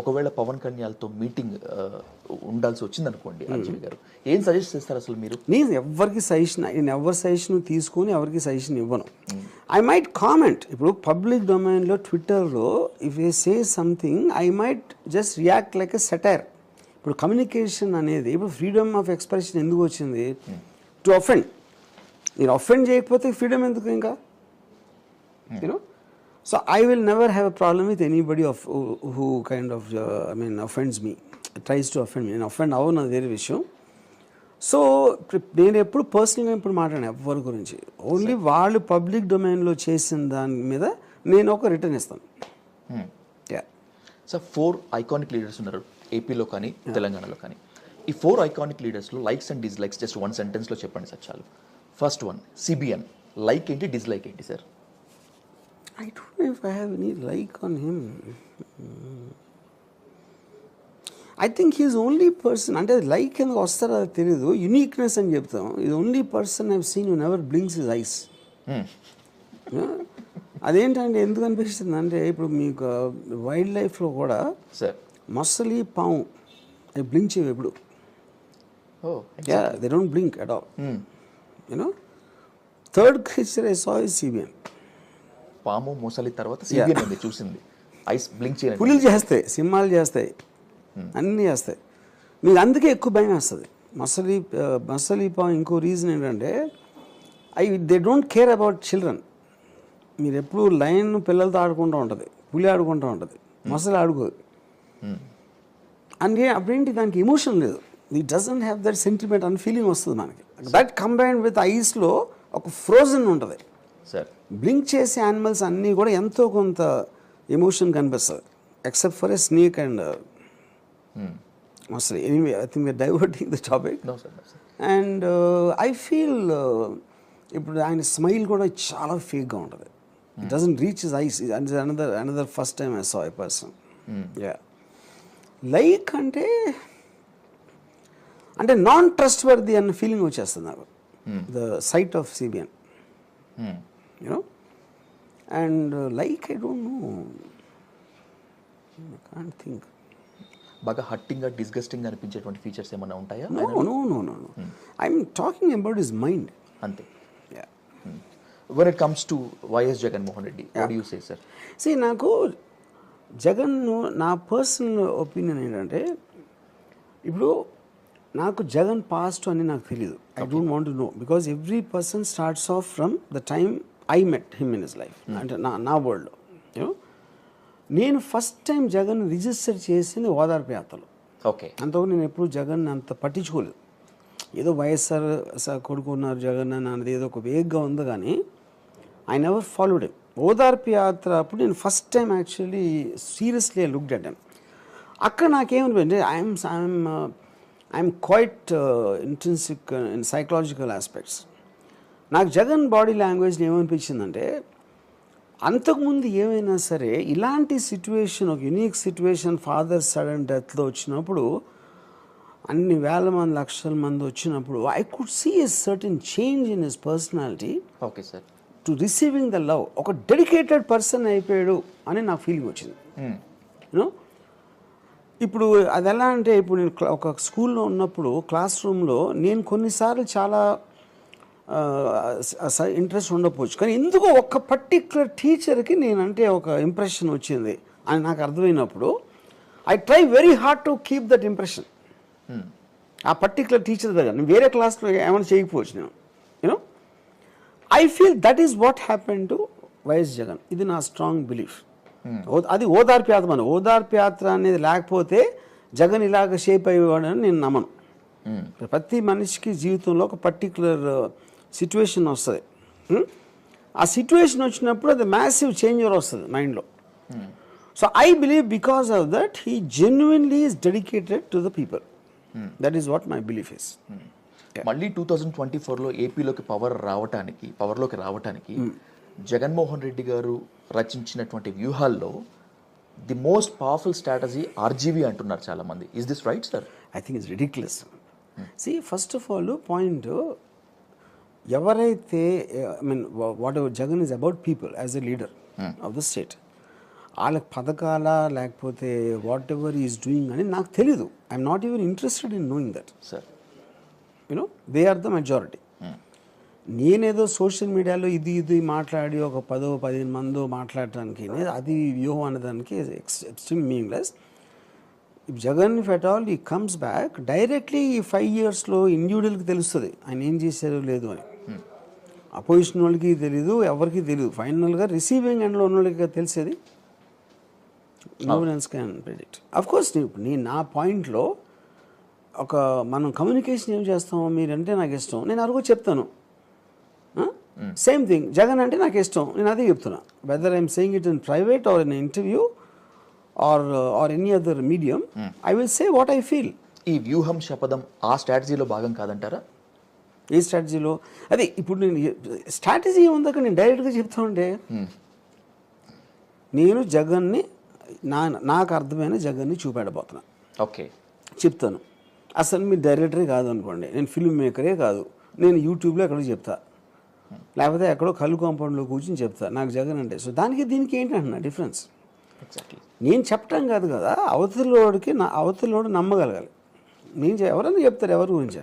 ఒకవేళ పవన్ కళ్యాణ్తో మీటింగ్ ఉండాల్సి వచ్చింది అనుకోండి ఆర్జీవి గారు ఏం సజెస్ట్ చేస్తారు అసలు మీరు? నేను ఎవరికి సజెషన్ నేను ఎవరి సజెషన్ తీసుకొని ఎవరికి సజెషన్ ఇవ్వను. ఐ మైట్ కామెంట్ ఇప్పుడు పబ్లిక్ డొమైన్లో ట్విట్టర్లో if I say something I might just react like a satire ఇప్పుడు కమ్యూనికేషన్ అనేది ఇప్పుడు ఫ్రీడమ్ ఆఫ్ ఎక్స్ప్రెషన్ ఎందుకు వచ్చింది? టు అఫెండ్ నేను అఫెండ్ చేయకపోతే ఫ్రీడమ్ ఎందుకు ఇంకా? You know so I will never have a problem with anybody of who kind of I mean offends me tries to offend me నేను offend అవ్వను అది వేరే విషయం సో నేను ఎప్పుడు పర్సనల్గా ఇప్పుడు మాట్లాడాను ఎవరి గురించి. ఓన్లీ వాళ్ళు పబ్లిక్ డొమైన్లో చేసిన దాని మీద నేను ఒక రిటర్న్ ఇస్తాను. Yeah sir four iconic leaders ఉన్నారు ఏపీలో కానీ తెలంగాణలో కానీ. ఈ four iconic లీడర్స్లో likes and dislikes just one సెంటెన్స్లో చెప్పండి సార్ చాలు. ఫస్ట్ వన్ సిబిఎన్ లైక్ ఏంటి డిస్లైక్ ఏంటి sir I don't know if I have any like on him. I think he's only person అంటే లైక్ ఎందుకు వస్తారో అది తెలియదు యునీక్నెస్ అని చెప్తాం. ఇది only person I've seen you never blinks his eyes అదేంటంటే ఎందుకు అనిపిస్తుంది అంటే ఇప్పుడు మీకు వైల్డ్ లైఫ్లో కూడా మసలి పాము అవి బ్లింక్ చేయవు yeah they don't blink at all you know third creature I saw is CBN పాము మొసలి తర్వాత సిబిఎన్ ఉంది చూసింది. ఐస్ బ్లింక్ చేయండి పులులు చేస్తాయి సింహాలు చేస్తాయి అన్నీ చేస్తాయి. మీకు అందుకే ఎక్కువ భయం వేస్తుంది. మసలి మసలి పాము ఇంకో రీజన్ ఏంటంటే I they don't care about children మీరు ఎప్పుడు లైన్ పిల్లలతో ఆడుకుంటూ ఉంటుంది పులి ఆడుకుంటూ ఉంటుంది మసలి ఆడుకోదు. అంటే అప్పుడేంటి దానికి ఎమోషన్ లేదు. It doesn't have that sentiment అని ఫీలింగ్ వస్తుంది మనకి. దట్ కంబైన్డ్ విత్ ఐస్లో ఒక ఫ్రోజన్ ఉంటుంది. సార్. బ్లింక్ చేసే యానిమల్స్ అన్నీ కూడా ఎంతో కొంత ఎమోషన్ కనిపిస్తుంది except for a snake and అసలు anyway I think diverting the topic. And I feel ఇప్పుడు ఆయన స్మైల్ కూడా చాలా ఫేక్గా ఉంటుంది. It doesn't reach his eyes another another first time I saw a person yeah like అంటే అంటే నాన్ ట్రస్ట్ వర్ది అన్న ఫీలింగ్ వచ్చేస్తుంది నాకు. The sight of CBN you know and like I don't know I can't think బాగా హట్టింగ్గా disgusting అనిపించేటువంటి features ఏమైనా ఉంటాయా? No no no no no I'm talking about his mind అంతే. When it comes to YS Jaganmohan Reddy what you say sir see నాకు జగన్ నా personal opinion ఏంటంటే ఇప్పుడు నాకు జగన్ పాస్ట్ అని నాకు తెలియదు I don't want no because every person starts off from the time I met him in his life అంటే నా నా వరల్డ్లో నేను ఫస్ట్ టైం జగన్ రిజిస్టర్ చేసింది ఓదార్పు యాత్రలో. ఓకే అంతవరకు నేను ఎప్పుడు జగన్ అంత పట్టించుకోలేదు. ఏదో వైఎస్ఆర్ కొడుకున్నారు జగన్ అని అన్నది ఏదో ఒక వేగ్గా ఉంది కానీ ఐ నెవర్ ఫాలోడ్ ఓదార్పు యాత్ర అప్పుడు నేను first time actually seriously I looked at అక్కడ నాకేమనిపించింది I'm I'm I'm quite intrinsic in psychological aspects నాకు జగన్ బాడీ లాంగ్వేజ్ ఏమనిపించిందంటే అంతకుముందు ఏమైనా సరే ఇలాంటి సిచ్యువేషన్ ఒక యునీక్ సిచ్యువేషన్ ఫాదర్ సడన్ డెత్లో వచ్చినప్పుడు అన్ని వేల మంది లక్షల మంది వచ్చినప్పుడు I could see a certain change in his personality okay sir. To receiving the love. ఒక డెడికేటెడ్ పర్సన్ అయిపోయాడు అని నాకు ఫీలింగ్ వచ్చింది. యూనో ఇప్పుడు అది ఎలా అంటే ఇప్పుడు నేను ఒక స్కూల్లో ఉన్నప్పుడు క్లాస్ రూమ్లో నేను కొన్నిసార్లు చాలా ఇంట్రెస్ట్ ఉండకపోవచ్చు. కానీ ఎందుకో ఒక పర్టిక్యులర్ టీచర్కి నేనంటే ఒక ఇంప్రెషన్ వచ్చింది. అని నాకు అర్థమైనప్పుడు I try very hard to keep that impression ఆ పర్టిక్యులర్ టీచర్ దగ్గర నేను వేరే క్లాస్లో ఏమైనా చేయకపోవచ్చు నేను you know I feel that is what happen to YS Jagan ఇది నా స్ట్రాంగ్ బిలీఫ్ అది ఓదార్పు యాత్ర మన ఓదార్పు యాత్ర అనేది లేకపోతే జగన్ ఇలాగ షేప్ అయ్యేవాడని నేను నమ్మను. ప్రతి మనిషికి జీవితంలో ఒక పర్టికులర్ సిచ్యువేషన్ వస్తుంది? ఆ సిచ్యువేషన్ వచ్చినప్పుడు అది మ్యాసివ్ చేంజ్ వస్తుంది మైండ్లో so I believe because of that he genuinely is dedicated to the people that is what my belief is మళ్ళీ టూ థౌజండ్ ట్వంటీ ఫోర్లో ఏపీలోకి పవర్ రావటానికి పవర్లోకి రావటానికి జగన్మోహన్ రెడ్డి గారు రచించినటువంటి వ్యూహాల్లో the most powerful strategy RGV అంటున్నారు చాలా మంది is this right sir I think it's ridiculous see first of all point ఎవరైతే I mean whatever Jagan is about people as a leader of the state వాళ్ళకి పథకాల లేకపోతే what ever is doing అని నాకు తెలీదు. I'm not even interested in knowing that sir you know they are the majority నేనేదో social మీడియాలో ఇది ఇది మాట్లాడి ఒక పదో పదిహేను మందో మాట్లాడటానికి అది వ్యూహం అనేదానికి extreme meaningless if Jagan if at all he comes back directly ఈ ఫైవ్ ఇయర్స్లో ఇండివిజువల్కి తెలుస్తుంది. ఆయన ఏం చేశారో లేదు అని. అపోజిషన్ వాళ్ళకి తెలియదు ఎవరికి తెలియదు ఫైనల్గా రిసీవింగ్ ఎండ్లో ఉన్న వాళ్ళకి తెలిసేది. No one's can predict of course నేను నా పాయింట్లో ఒక మనం కమ్యూనికేషన్ ఏం చేస్తాం? మీరంటే నాకు ఇష్టం. నేను అరుగు చెప్తాను. సేమ్ థింగ్ జగన్ అంటే నాకు ఇష్టం. నేను అదే చెప్తున్నా. Whether I'm saying it in private or in interview or or any other medium I will say what I feel ఈ వ్యూహం శపథం ఆ స్ట్రాటజీలో భాగం కాదంటారా? ఏ స్ట్రాటజీలో? అదే ఇప్పుడు నేను స్ట్రాటజీ ఉందాక నేను డైరెక్ట్గా చెప్తా ఉంటే నేను జగన్ని నా నాకు అర్థమైన జగన్ని చూపెడబోతున్నా ఓకే. చెప్తాను. అసలు మీరు డైరెక్టరే కాదు అనుకోండి. నేను ఫిల్మ్ మేకరే కాదు. నేను యూట్యూబ్లో ఎక్కడో చెప్తా. లేకపోతే ఎక్కడో కళ్ళు కాంపౌండ్లో కూర్చొని చెప్తా. నాకు జగన్ అంటే సో దానికి దీనికి ఏంటంటున్నా? డిఫరెన్స్ ఎగ్జాక్ట్లీ నేను చెప్పటం కాదు కదా. అవతలోడికి నా అవతలోడు నమ్మగలగాలి. నేను ఎవరైనా చెప్తారు ఎవరి గురించి?